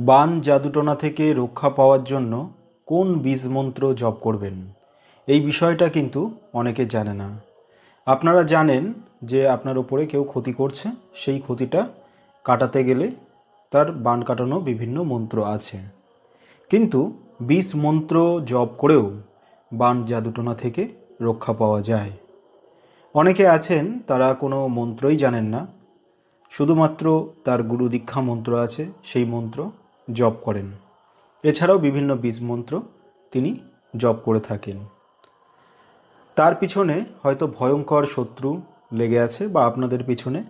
বান জাদুটোনা থেকে রক্ষা পাওয়ার জন্য কোন বীজ মন্ত্র জপ করবেন? এই বিষয়টা কিন্তু অনেকে জানে না। আপনারা জানেন যে আপনার উপরে কেউ ক্ষতি করছে, সেই ক্ষতিটা কাটাতে গেলে তার বান কাটানো বিভিন্ন মন্ত্র আছে। কিন্তু বীজ মন্ত্র জপ করেও বান জাদুটোনা থেকে রক্ষা পাওয়া যায়। অনেকে আছেন, তারা কোনো মন্ত্রই জানেন না। শুধুমাত্র তার গুরু দীক্ষা মন্ত্র আছে, সেই মন্ত্র জপ করেন। এছাড়াও বিভিন্ন বীজ মন্ত্র তিনি জপ করে থাকেন। তার পিছনে হয়তো ভয়ঙ্কর শত্রু লেগে আছে বা আপনাদের পিছনে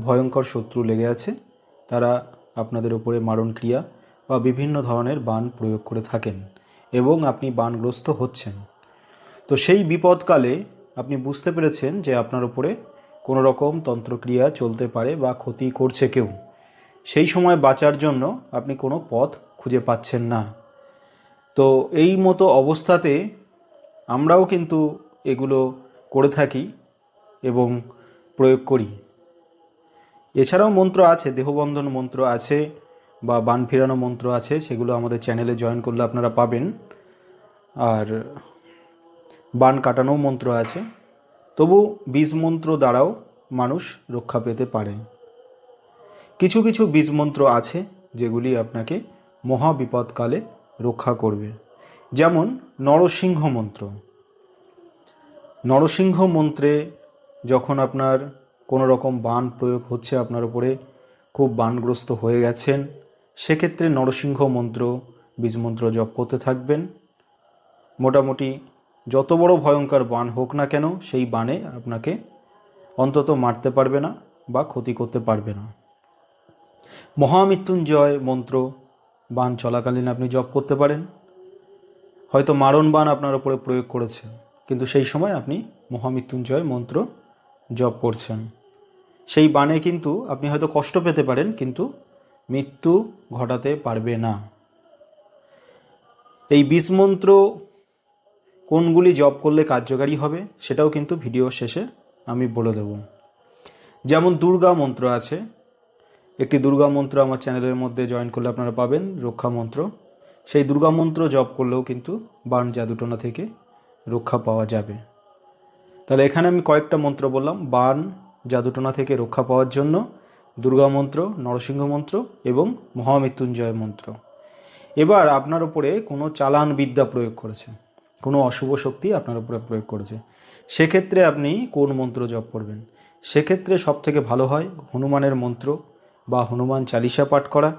ভয়ঙ্কর শত্রু লেগে আছে। তারা আপনাদের উপরে মারণ ক্রিয়া বা বিভিন্ন ধরনের বান প্রয়োগ করে থাকেন এবং আপনি বানগ্রস্ত হচ্ছেন। তো সেই বিপদকালে আপনি বুঝতে পেরেছেন যে আপনার উপরে কোনো রকম তন্ত্রক্রিয়া চলতে পারে বা ক্ষতি করছে কেউ। সেই সময় বাঁচার জন্য আপনি কোনো পথ খুঁজে পাচ্ছেন না। তো এই মতো অবস্থাতে আমরাও কিন্তু এগুলো করে থাকি এবং প্রয়োগ করি। এছাড়াও মন্ত্র আছে, দেহবন্ধন মন্ত্র আছে বা বান ফেরানো মন্ত্র আছে, সেগুলো আমাদের চ্যানেলে জয়েন করলে আপনারা পাবেন। আর বান কাটানো মন্ত্র আছে। তবু বীজ মন্ত্র দ্বারাও মানুষ রক্ষা পেতে পারে। কিছু কিছু বীজ মন্ত্র আছে যেগুলি আপনাকে মহা বিপদকালে রক্ষা করবে। যেমন নরসিংহ মন্ত্র। নরসিংহ মন্ত্রে যখন আপনার কোনো রকম বান প্রয়োগ হচ্ছে, আপনার উপরে খুব বানগ্রস্ত হয়ে গেছেন, সেক্ষেত্রে নরসিংহ মন্ত্র, বীজমন্ত্র জপ করতে থাকবেন। মোটামুটি যত বড় ভয়ঙ্কর বান হোক না কেন, সেই বানে আপনাকে অন্তত মারতে পারবে না বা ক্ষতি করতে পারবে না। মহামৃত্যুঞ্জয় মন্ত্র বান চলাকালীন আপনি জপ করতে পারেন। হয়তো মারণ বান আপনার উপরে প্রয়োগ করেছে, কিন্তু সেই সময় আপনি মহামৃত্যুঞ্জয় মন্ত্র জপ করছেন। সেই বানে কিন্তু আপনি হয়তো কষ্ট পেতে পারেন, কিন্তু মৃত্যু ঘটাতে পারবে না। এই বীজ মন্ত্র কোনগুলি জপ করলে কার্যকারী হবে, সেটাও কিন্তু ভিডিও শেষে আমি বলে দেব। যেমন দুর্গা মন্ত্র আছে একটি দুর্গা মন্ত্র আমার চ্যানেলের মধ্যে জয়েন করলে আপনারা পাবেন, রক্ষা মন্ত্র। সেই দুর্গা মন্ত্র জপ করলেও কিন্তু বান জাদুটোনা থেকে রক্ষা পাওয়া যাবে। তাহলে এখানে আমি কয়েকটা মন্ত্র বললাম, বান জাদুটোনা থেকে রক্ষা পাওয়ার জন্য দুর্গা মন্ত্র, নরসিংহ মন্ত্র এবং মহামৃত্যুঞ্জয় মন্ত্র। এবার আপনার উপরে কোনো চালান বিদ্যা প্রয়োগ করেছে, কোনো অশুভ শক্তি আপনার উপরে প্রয়োগ করেছে, সেক্ষেত্রে আপনি কোন মন্ত্র জপ করবেন? সেক্ষেত্রে সব থেকে ভালো হয় হনুমানের মন্ত্র বা হনুমান চালিসা পাঠ করা।